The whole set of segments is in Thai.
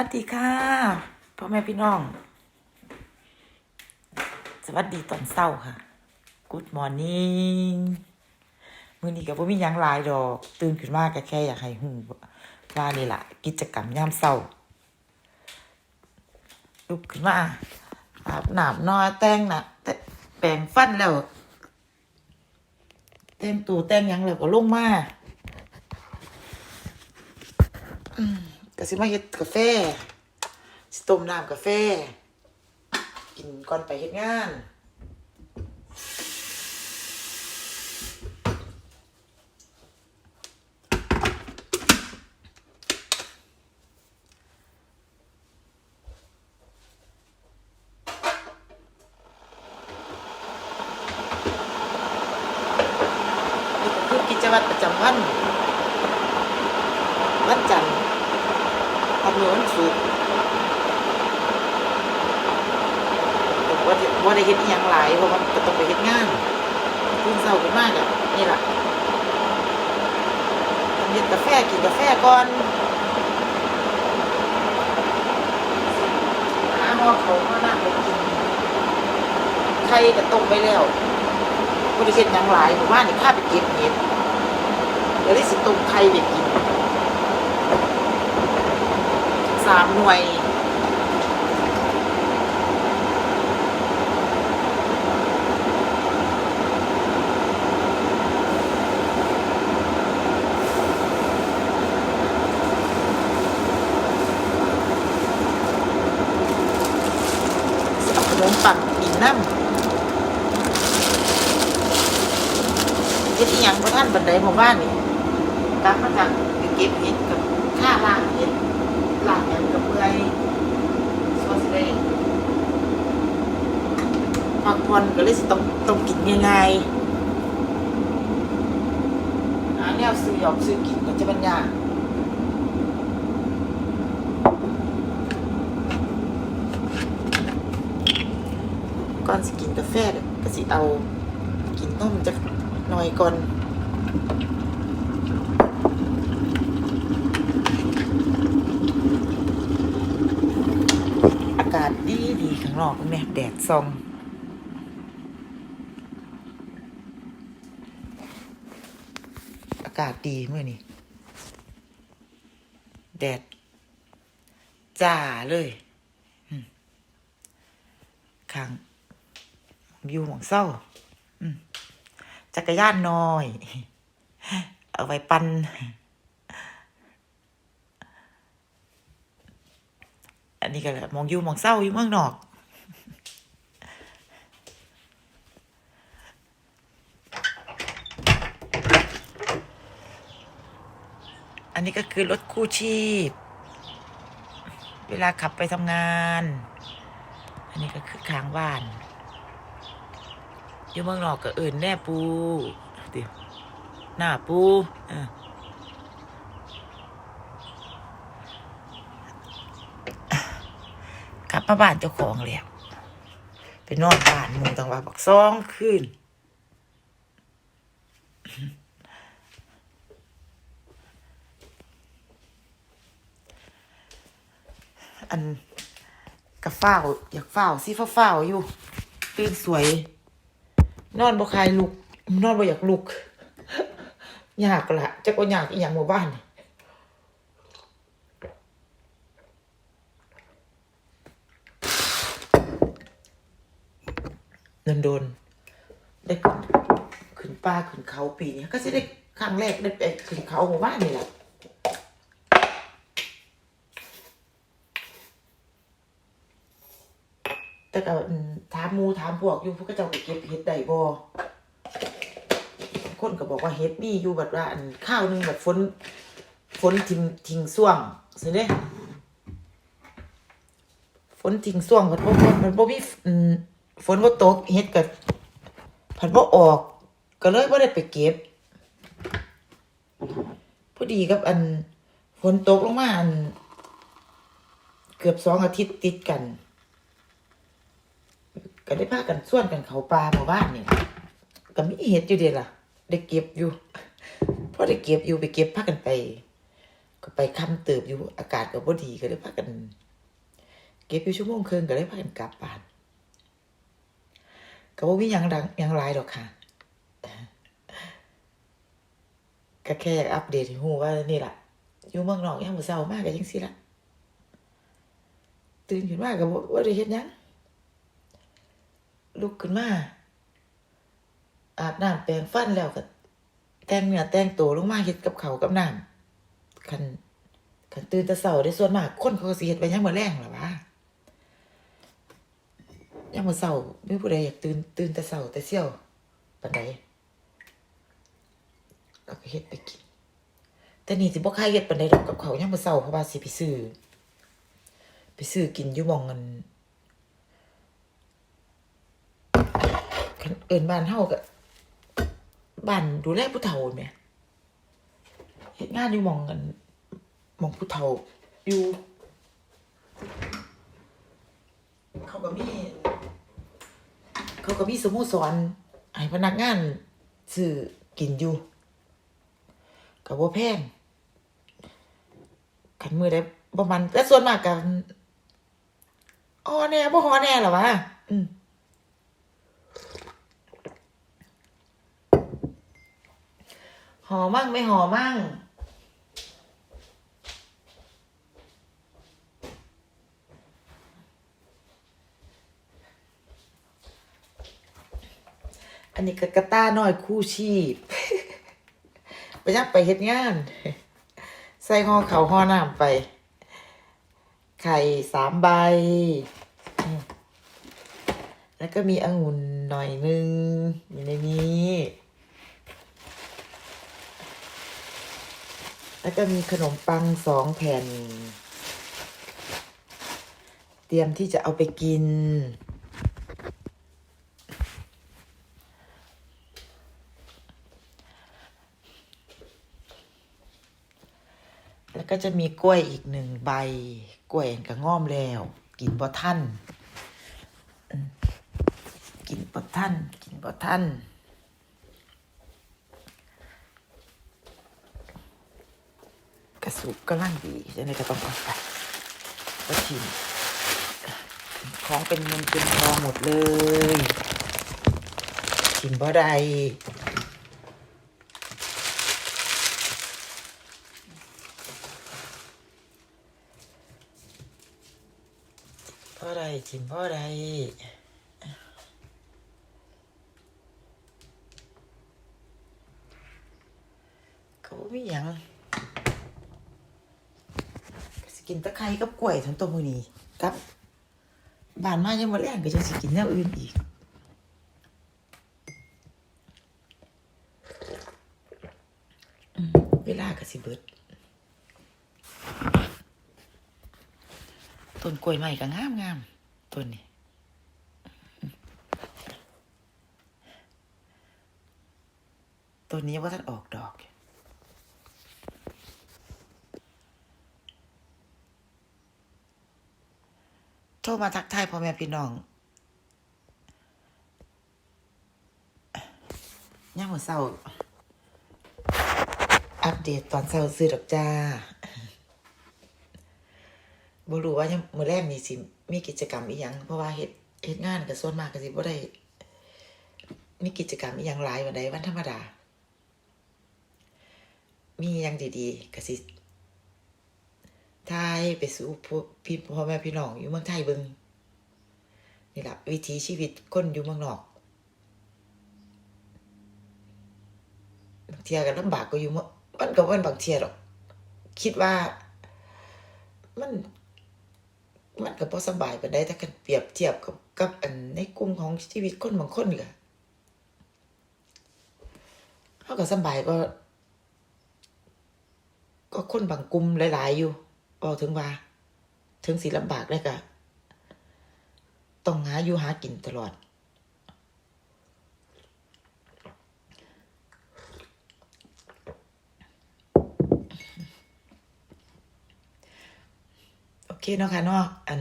วัสดีค่ะพ่อแม่พี่น้อง สวัสดีตอนเช้าค่ะ Good morning มื้อนี้ก็บ่มีหยังหลายดอก ตื่นขึ้นมาก็แค่อยากให้ฮู้ว่านี่ล่ะ กิจกรรมยามเช้าลุกขึ้นมาอาบน้ำนอนแต่งหน้าแต่แปรงฟันแล้ว แต่งตัวแต่งหยังแล้วก็ลงมา ก็ สิมาเฮ็ดกาแฟสิต้มน้ำกาแฟ กินก่อนไปเฮ็ดงานนี่ก็คือกิจวัตรประจำวันวันจันทร์ วันนี้วันศุกร์ว่าจะว่าได้เฮ็ดอหยังหลายเพราะว่าก็ต้องไปเฮ็ดงานตื่นเช้าขึ้นมาก็นี่แหละเฮ็ดกาแฟกินกาแฟก่อนหาห่อเขาวมาน้ำไปกินไข่ก็ต้มไปแล้วบ่ได้เฮ็ดยังหลายเพราะว่านี่ข้าไปเก็บเห็ดเดี๋ยวได้สิต้มไข่ไปกิน สามหน่วยเอาขนมปังกินน้ำเฮ็ดอีหยังบ่ท่านบันไดหมู่บ้านนี่กลับมาจากไปเก็บเห็ดกับข้าล่างเห็ด หล่างหยังกับเมื่อยสวัสดีพักผ่อนก็เลยต้องต้องกินง่ายๆหาแนวซื้อหยอกซื้อกินก็จะบรรยากก่อนสิกินกาแฟเนี่ยก็สิเอากินนมจักหน่อยก่อน อากาศดีดีข้างนอกแม่แดดส่องอากาศดีเมื่อนี้แดดจ้าเลยอืมข้างวิวของเศร้าจักรยานน้อย เอาไว้ปันอันนี้ก็แหละมองอยู่มองเศร้าอยู่เมืองนอก อันนี้ก็คือรถคู่ชีพ เวลาขับไปทำงาน อันนี้ก็คือค้างบ้านอยู่เมืองนอกก็เอื่นแน่ปูเดี๋ยวหน้าปูกลับมาบ้านเจ้าของแล้วไปนอนบ้านมึงต้องว่าบักซองคืน อันกะฝ้าวอยากฝ้าวสิฝ้าวฝ้าวอยู่ตื่นสวย นอนบ่คลายลุก นอนบ่อยากลุกยากละจักว่ายากอีหยังหมู่บ้านเดินโดนได้ขึ้นขึ้นป่าขึ้นเขาปีนี้ก็จะได้ครั้งแรกได้ไปขึ้นเขาหมู่บ้านนี่แหละ แต่ก็ถามมูถามพวกอยู่พวกก็เจ้าไปเก็บเห็ดได้บ่คนก็บอกว่าเฮ็ดมีอยู่แบบว่าอันข้าวหนึงแบบฝนฝนทิ้งทิ้งส่วงสิเด้ฝนทิ้งส่วงมันบ่มันบ่มีฝนบ่ตกเฮ็ดก็ผันบ่ออก ก็เลยบ่ได้ไปเก็บพอดีกับอันฝนตกลงมาอัน เกือบสองอาทิตย์ติดกัน ก็ได้พากันส่วนกันเขาป่าหมู่บ้านนี่ก็มีเห็ดอยู่เดียล่ะ ได้เก็บอยู่พอได้เก็บอยู่ไปเก็บพากันไป ก็ไปค่ำเติบอยู่อากาศก็บ่ดีก็เลยพากัน เก็บอยู่ชั่วโมงครึ่งก็เลยพากันกลับบ้านก็บ่มีหยังดังหยังหลายดอกค่ะก็แค่อยากอัปเดตให้ฮู้ว่านี่ล่ะ อยู่เมืองนอกยามมื้อเช้ามากก็จังซี่ล่ะตื่นขึ้นมาก็บ่บ่ได้เฮ็ดหยัง ลุกขึ้นมา อาบน้ำแปรงฟันแล้วก็ แต่งเนื้อแต่งตัวลงมาเฮ็ดกับเขากับน้ำคันคันตื่นแต่เช้าได้ส่วนมากคนเขาก็สิเฮ็ดไว้ยามมื้อแลงล่ะวะยามมื้อเช้ามีผู้ใดอยากตื่นตื่นแต่เช้าแต่เซี่ยวปานใดก็ไปเฮ็ดไปกินแต่นี่สิบ่ค่าเฮ็ดปานใดดอกกับเขาวยามมื้อเช้าเพราะว่าสิไปซื้อไปซื้อกินอยู่หม้องเงินคัน เอินบ้านเฮาก็บ้านดูแลผู้เฒ่าแหมเฮ็ดงานอยู่มองเงินมองผู้เฒ่าอยู่ เขาก็มี เขาก็มีสโมสรให้พนักงานซื้อกินอยู่ก็บ่แพงคันมือได้บ่มันแต่ส่วนมากก็อ้อแน่บ่ฮอแน่หรอวะอืม หอมั่งไม่หอมั่ง อันนี้ก็กระต้าน้อยคู่ชีพ ไปยักไปเฮ็ดงาน ใส่ห่อเขาห่อน้ำไป ไข่สามใบ แล้วก็มีองุ่นหน่อยนึงอยู่ในนี้ แล้วก็มีขนมปังสองแผ่น เตรียมที่จะเอาไปกิน แล้วก็จะมีกล้วยอีกหนึ่งใบ กล้วยก็ง่อมแล้ว กินบ่ท่าน กินบ่ท่าน กินบ่ท่าน กระสุกกำลังดีจะไหนก็ต้องเอาไปก็ชิมของเป็นเงินเป็นทองหมดเลยกินบ่ได้เพราะอะไรจิมเพราะอะไรเขาบ่มีหยังก็สิกิน ตะไคร้กับกล้วยทั้งตัวมือนี้กับบานมายังมาแรงก็จะสิกินแนวอื่นอีกเวลาก็สิเบิดต้นกล้วยใหม่ก็งามงามต้นนี้ต้นนี้ว่าท่านออกดอกอยู่โทรมาทักทายพ่อแม่พี่น้องย่ามมื้อเศร้า อัปเดตตอนเช้าซื้อดอกจ้าบรู้ว่ายังมือแรกนี่สิ มีกิจกรรมอีหยัง เพราะว่าเฮ็ดเฮ็ดงานก็ส่วนมากก็สิบ่ได้ มีกิจกรรมอีหยังหลายวันใดวันธรรมดา มีหยังดีๆก็สิ ถ่ายไปสู้พี่พ่อแม่พี่น้องอยู่เมืองไทยเบิงนี่แหละวิถีชีวิตคนอยู่เมืองนอกบางเที่ยก็ลำบากก็อยู่เมืองมันก็บ่แม่นบางเที่ยดอกคิดว่า มัน มันก็บ่สบายปานใดถ้ากันเปรียบเทียบกับกับอันในกลุ่มของชีวิตคนบางคนก็เฮาก็สบายก็ ก็คนบางกลุ่มหลาย ๆ อยู่ บอกถึงว่า ถึงสิลำบากได้ก็ต้องหาอยู่หากินตลอด โอเคเนาะค่ะเนาะอัน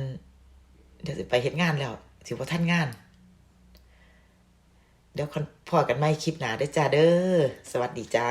เดี๋ยวสิไปเฮ็ดงานแล้วสิบ่าทันงาน เดี๋ยวพอกันใหม่คลิปหนาเด้จ้าเด้อ สวัสดีจ้า